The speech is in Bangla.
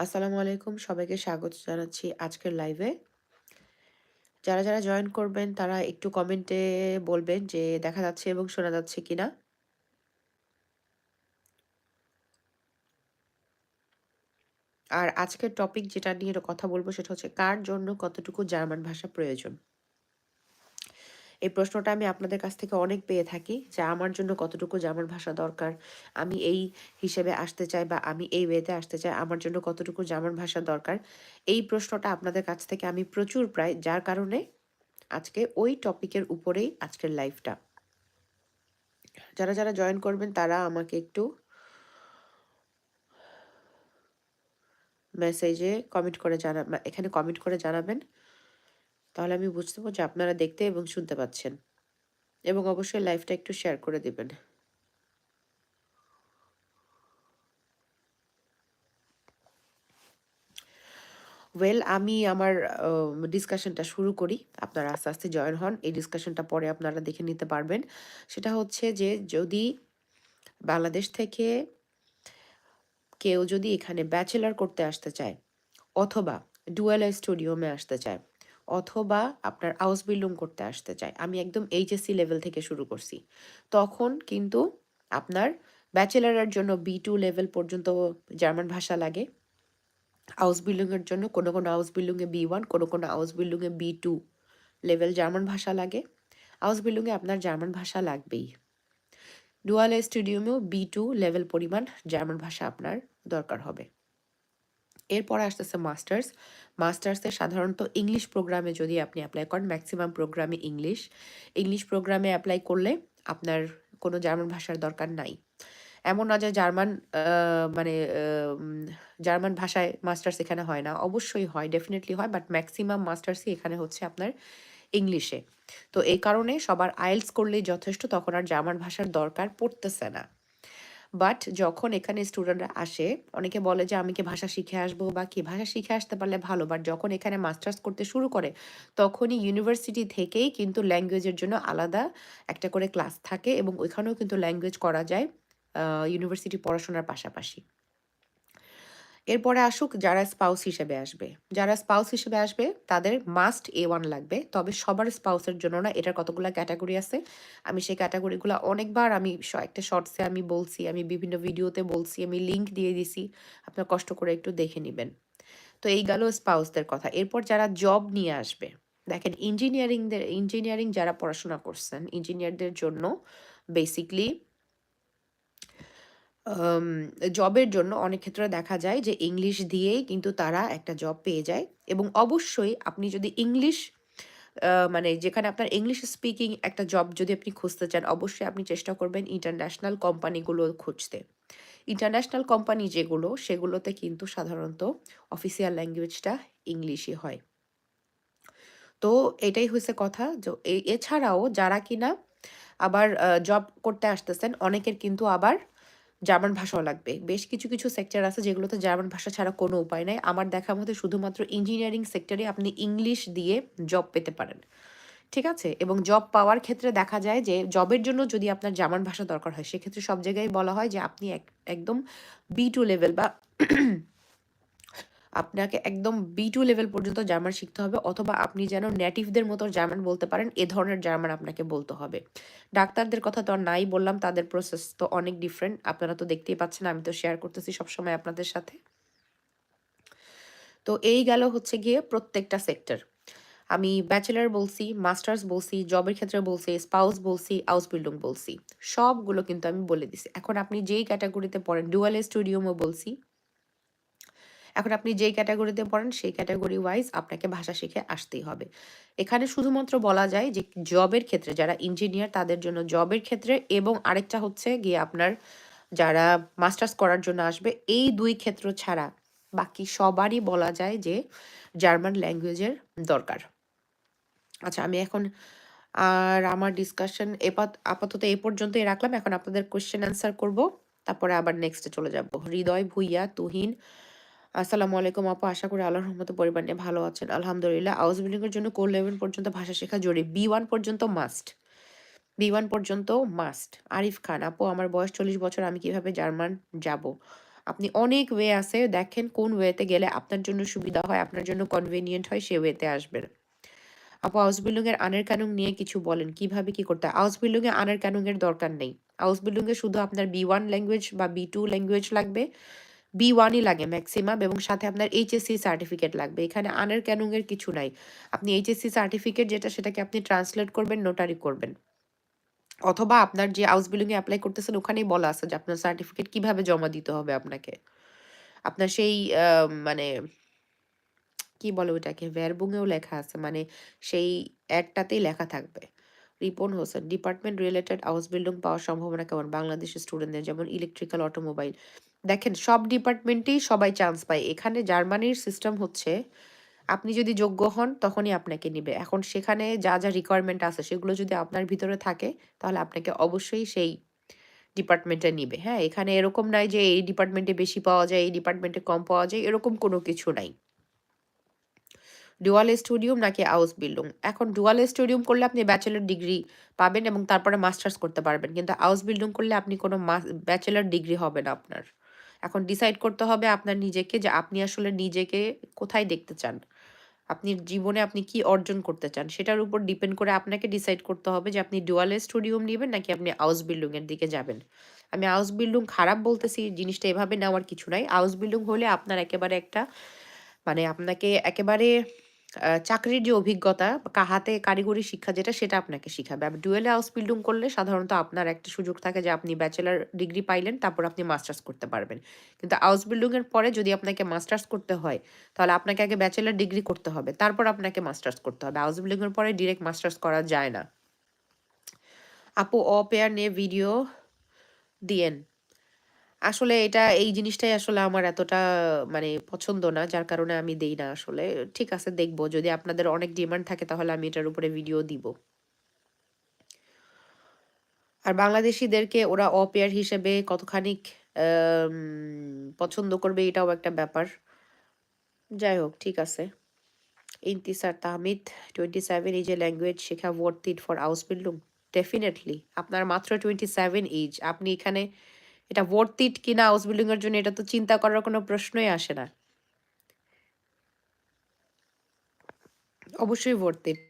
আসসালামু আলাইকুম। সবাইকে স্বাগত জানাচ্ছি আজকের লাইভে যারা যারা জয়েন করবেন, তারা একটু কমেন্টে বলবেন যে দেখা যাচ্ছে এবং শোনা যাচ্ছে কিনা। আর আজকের টপিক যেটা নিয়ে কথা বলব, সেটা হচ্ছে কার জন্য কতটুকু জার্মান ভাষা প্রয়োজন? এই প্রশ্নটা আমি আপনাদের কাছ থেকে অনেক পেয়ে থাকি যে আমার জন্য কতটুকু জার্মান ভাষা দরকার, আমি এই হিসেবে আসতে চাই বা আমি এই ওয়েতে আসতে চাই, আমার জন্য কতটুকু জার্মান ভাষা দরকার, এই প্রশ্নটা আপনাদের কাছ থেকে আমি প্রচুর প্রায় যার কারণে আজকে ওই টপিকের উপরেই আজকের লাইভটা যারা যারা জয়েন করবেন তারা আমাকে একটু মেসেজে কমেন্ট করে জানা এখানে কমেন্ট করে জানাবেন। তাহলে আমি বুঝতে পারব আপনারা দেখতে এবং শুনতে পাচ্ছেন। এবং অবশ্যই লাইভটা একটু শেয়ার করে দিবেন। ওয়েল আমি আমার ডিসকাশনটা শুরু করি। আপনারা আস্তে আস্তে জয়েন হন। এই ডিসকাশনটা পরে আপনারা দেখে নিতে পারবেন। সেটা হচ্ছে যে, যদি বাংলাদেশ থেকে কেউ যদি এখানে ব্যাচেলার করতে আসতে চায়, অথবা ডুয়েল স্টুডিওমে আসতে চায় অথবা আপনার হাউস বিল্ডিং করতে আসতে চায়। আমি একদম এইচএসসি লেভেল থেকে শুরু করছি। তখন কিন্তু আপনার ব্যাচেলারের জন্য বি টু লেভেল পর্যন্ত জার্মান ভাষা লাগে। হাউস বিল্ডিংয়ের জন্য কোনো কোনো হাউস বিল্ডিংয়ে বি ওয়ান কোনো কোনো হাউস বিল্ডিংয়ে বি টু লেভেল জার্মান ভাষা লাগে। হাউস বিল্ডিংয়ে আপনার জার্মান ভাষা লাগবেই। ডুয়াল স্টুডিয়ামেও বি টু লেভেল পরিমাণ জার্মান ভাষা আপনার দরকার হবে। এরপরে আসতেছে মাস্টার্স। মাস্টার্সে সাধারণত ইংলিশ প্রোগ্রামে যদি আপনি অ্যাপ্লাই করেন ম্যাক্সিমাম প্রোগ্রামে ইংলিশ। ইংলিশ প্রোগ্রামে অ্যাপ্লাই করলে আপনার কোনো জার্মান ভাষার দরকার নাই। এমন না যে জার্মান মানে জার্মান ভাষায় মাস্টার্স এখানে হয় না। অবশ্যই হয় ডেফিনেটলি হয় বাট ম্যাক্সিমাম মাস্টার্সই এখানে হচ্ছে আপনার ইংলিশে। তো এই কারণে সবার আইলস করলেই যথেষ্ট, তখন আর জার্মান ভাষার দরকার পড়তেছে না। বাট যখন এখানে স্টুডেন্টরা আসে, অনেকে বলে যে, আমি কি ভাষা শিখে আসব বা কি ভাষা শিখে আসতে পারলে ভালো? বাট যখন এখানে মাস্টার্স করতে শুরু করে, তখনই ইউনিভার্সিটি থেকেই কিন্তু ল্যাঙ্গুয়েজের জন্য আলাদা একটা করে ক্লাস থাকে এবং ওইখানেও কিন্তু ল্যাঙ্গুয়েজ করা যায় ইউনিভার্সিটি পড়াশোনার পাশাপাশি। এরপরে আসুক যারা স্পাউস হিসেবে আসবে। যারা স্পাউস হিসেবে আসবে, তাদের মাস্ট এ ওয়ান লাগবে। তবে সবার স্পাউসের জন্য না, এটার কতগুলো ক্যাটাগরি আছে? আমি সেই ক্যাটাগরিগুলো অনেকবার আমি একটা শর্টসে আমি বলছি, আমি বিভিন্ন ভিডিওতে বলছি, আমি লিঙ্ক দিয়ে দিছি। আপনার কষ্ট করে একটু দেখে নেবেন। তো এই গেল স্পাউসদের কথা। এরপর যারা জব নিয়ে আসবে, দেখেন ইঞ্জিনিয়ারিংদের ইঞ্জিনিয়ারিং যারা পড়াশোনা করছেন ইঞ্জিনিয়ারদের জন্য বেসিকলি জবের জন্য অনেক ক্ষেত্রে দেখা যায় যে ইংলিশ দিয়েই কিন্তু তারা একটা জব পেয়ে যায়। এবং অবশ্যই আপনি যদি ইংলিশ মানে যেখানে আপনার ইংলিশ স্পিকিং একটা জব যদি আপনি খুঁজতে চান, অবশ্যই আপনি চেষ্টা করবেন ইন্টারন্যাশনাল কোম্পানিগুলো খুঁজতে। ইন্টারন্যাশনাল কোম্পানি যেগুলো, সেগুলোতে কিন্তু সাধারণত অফিসিয়াল ল্যাঙ্গুয়েজটা ইংলিশই হয়। তো এটাই হয়েছে কথা। এছাড়াও যারা কিনা আবার জব করতে আসতেছেন, অনেকের কিন্তু আবার জার্মান ভাষাও লাগবে। বেশ কিছু কিছু সেক্টর আছে যেগুলোতে জার্মান ভাষা ছাড়া কোনো উপায় নাই। আমার দেখা মতে শুধুমাত্র ইঞ্জিনিয়ারিং সেক্টরে আপনি ইংলিশ দিয়ে জব পেতে পারেন। ঠিক আছে? এবং জব পাওয়ার ক্ষেত্রে দেখা যায় যে জবের জন্য যদি আপনার জার্মান ভাষা দরকার হয়, সেক্ষেত্রে সব জায়গায় বলা হয় যে আপনি একদম বি টু লেভেল বা আপনাকে একদম বি টু লেভেল পর্যন্ত জার্মান শিখতে হবে অথবা আপনি যেন নেটিভদের মতো জার্মান বলতে পারেন, এ ধরনের জার্মান আপনাকে বলতে হবে। ডাক্তারদের কথা তো নাই বললাম, তাদের প্রসেস তো অনেক ডিফারেন্ট আপনারা তো দেখতেই পাচ্ছেন, আমি তো শেয়ার করতেছি সবসময় আপনাদের সাথে। তো এই গেল হচ্ছে গিয়ে প্রত্যেকটা সেক্টর আমি ব্যাচেলার বলছি মাস্টার্স বলছি জবের ক্ষেত্রে বলছি স্পাউস বলছি হাউস বিল্ডিং বলছি। সবগুলো কিন্তু আমি বলে দিছি। এখন আপনি যেই ক্যাটাগরিতে পড়েন ডুয়াল স্টুডিওমও বলছি। এখন আপনি যেই ক্যাটাগরিতে পড়েন, সেই ক্যাটাগরি ওয়াইজ আপনাকে ভাষা শিখে আসতেই হবে। এখানে শুধুমাত্র বলা যায় যে জবের ক্ষেত্রে যারা ইঞ্জিনিয়ার তাদের জন্য জবের ক্ষেত্রে এবং আরেকটা হচ্ছে গিয়ে আপনার যারা মাস্টার্স করার জন্য আসবে, এই দুই ক্ষেত্র ছাড়া বাকি সবারই বলা যায় যে জার্মান ল্যাঙ্গুয়েজের দরকার। আচ্ছা আমি এখন আর আমার ডিসকাশন আপাতত এ পর্যন্তই রাখলাম। এখন আপনাদের কোয়েশ্চেন অ্যান্সার করব, তারপরে আবার নেক্সটে চলে যাব। হৃদয় ভুইয়া তুহিন আসসালামু আলাইকুম আপু, আশা করি আল্লাহর রহমতে পরিবার নিয়ে ভালো আছেন। আলহামদুলিল্লাহ আউস বিল্ডিং এর জন্য কোর লেভেল পর্যন্ত ভাষা শেখা জরুরি। বি ওয়ান পর্যন্ত মাস্ট বি ওয়ান পর্যন্ত মাস্ট আরিফ খান, আপু, আমার বয়স চল্লিশ বছর, আমি কীভাবে জার্মান যাব? আপনি অনেক ওয়ে আছে, দেখেন কোন ওয়েতে গেলে আপনার জন্য সুবিধা হয়, আপনার জন্য কনভেনিয়েন্ট হয়, সে ওয়েতে আসবেন। আপু হাউস বিল্ডিং এর আনের কানুন নিয়ে কিছু বলেন, কীভাবে কি করতে হয়? হাউস বিল্ডিং এ আনের কানুন এর দরকার নেই। হাউস বিল্ডিং এ শুধু আপনার বি ওয়ান ল্যাঙ্গুয়েজ বা বি টু ল্যাঙ্গুয়েজ লাগবে। বি ওয়ানই লাগে ম্যাক্সিমাম এবং সাথে আপনার এইচএসসি সার্টিফিকেট লাগবে। এখানে আনের ক্যানুং এর কিছু নাই। আপনি এইচএসসি সার্টিফিকেট যেটা সেটাকে আপনি ট্রান্সলেট করবেন নোটারি করবেন। অথবা আপনার যে হাউস বিল্ডিং এ অ্যাপ্লাই করতেছেন, ওখানেই বলা আছে যে আপনার সার্টিফিকেট কীভাবে জমা দিতে হবে আপনাকে। আপনার সেই মানে কি বলে ওটাকে? ভ্যারবুঙেও লেখা আছে মানে সেই অ্যাডটাতেই লেখা থাকবে। Ripon Hossain department related house building পাওয়ার সম্ভাবনা কেমন? বাংলাদেশের স্টুডেন্টদের যেমন ইলেকট্রিক্যাল অটোমোবাইল দেখেন, সব ডিপার্টমেন্টেই সবাই চান্স পায়। এখানে জার্মানির সিস্টেম হচ্ছে, আপনি যদি যোগ্য হন, তখনই আপনাকে নিবে। এখন সেখানে যা যা রিকোয়ারমেন্ট আছে, সেগুলো যদি আপনার ভিতরে থাকে, তাহলে আপনাকে অবশ্যই সেই ডিপার্টমেন্টে নিবে। হ্যাঁ এখানে এরকম নাই যে এই ডিপার্টমেন্টে বেশি পাওয়া যায়, এই ডিপার্টমেন্টে কম পাওয়া যায়, এরকম কোনো কিছু নাই। ডুয়াল স্টুডিয়াম নাকি হাউস বিল্ডিং এখন ডুয়াল স্টুডিয়াম করলে আপনি ব্যাচেলর ডিগ্রি পাবেন এবং তারপরে মাস্টার্স করতে পারবেন। কিন্তু হাউস বিল্ডিং করলে আপনি কোনো ব্যাচেলর ডিগ্রি হবে না আপনার। এখন ডিসাইড করতে হবে আপনার নিজেকে যে আপনি আসলে নিজেকে কোথায় দেখতে চান। আপনি জীবনে আপনি কি অর্জন করতে চান সেটার উপর ডিপেন্ড করে আপনাকে ডিসাইড করতে হবে যে আপনি ডুয়াল স্টুডিয়াম নেবেন নাকি আপনি হাউস বিল্ডিংয়ের দিকে যাবেন। আমি হাউস বিল্ডিং খারাপ বলতেছি, জিনিসটা এভাবে নেওয়ার কিছু নাই। হাউস বিল্ডিং হলে আপনার একেবারে একটা মানে আপনাকে একেবারে চাকরির যে অভিজ্ঞতা হাতে কারিগরি শিক্ষা যেটা, সেটা আপনাকে শিখাবে। আর ডুয়েল হাউস বিল্ডিং করলে সাধারণত আপনার একটা সুযোগ থাকে যে আপনি ব্যাচেলার ডিগ্রি পাইলেন, তারপর আপনি মাস্টার্স করতে পারবেন। কিন্তু হাউস বিল্ডিং এর পরে যদি আপনাকে মাস্টার্স করতে হয়, তাহলে আপনাকে আগে ব্যাচেলার ডিগ্রি করতে হবে, তারপর আপনাকে মাস্টার্স করতে হবে। হাউস বিল্ডিং এর পরে ডিরেক্ট মাস্টার্স করা যায় না। আপু, অ, পেয়ার নিয়ে ভিডিও দিয়েন। আসলে এটা, এই জিনিসটাই আসলে আমার এতটা মানে পছন্দ না, যার কারণে আমি দেই না আসলে। ঠিক আছে, দেখব। যদি আপনাদের অনেক ডিমান্ড থাকে, তাহলে আমি এটার উপরে ভিডিও দিব। আর বাংলাদেশিদেরকে ওরা অপেয়ার হিসেবে কতখানি পছন্দ করবে, এটাও একটা ব্যাপার। যাই হোক, ঠিক আছে। ইন্তিসার তাহমিদ টোয়েন্টি সেভেন এই যে ল্যাঙ্গুয়েজ শেখা worth it for house building definitely আপনার মাত্র টোয়েন্টি সেভেন এজ আপনি এখানে এটা ওয়ার্থ ইট কিনা হাউস বিল্ডিং এর জন্য এটা তো চিন্তা করার কোনো প্রশ্নই আসে না। অবশ্যই ওয়ার্থ ইট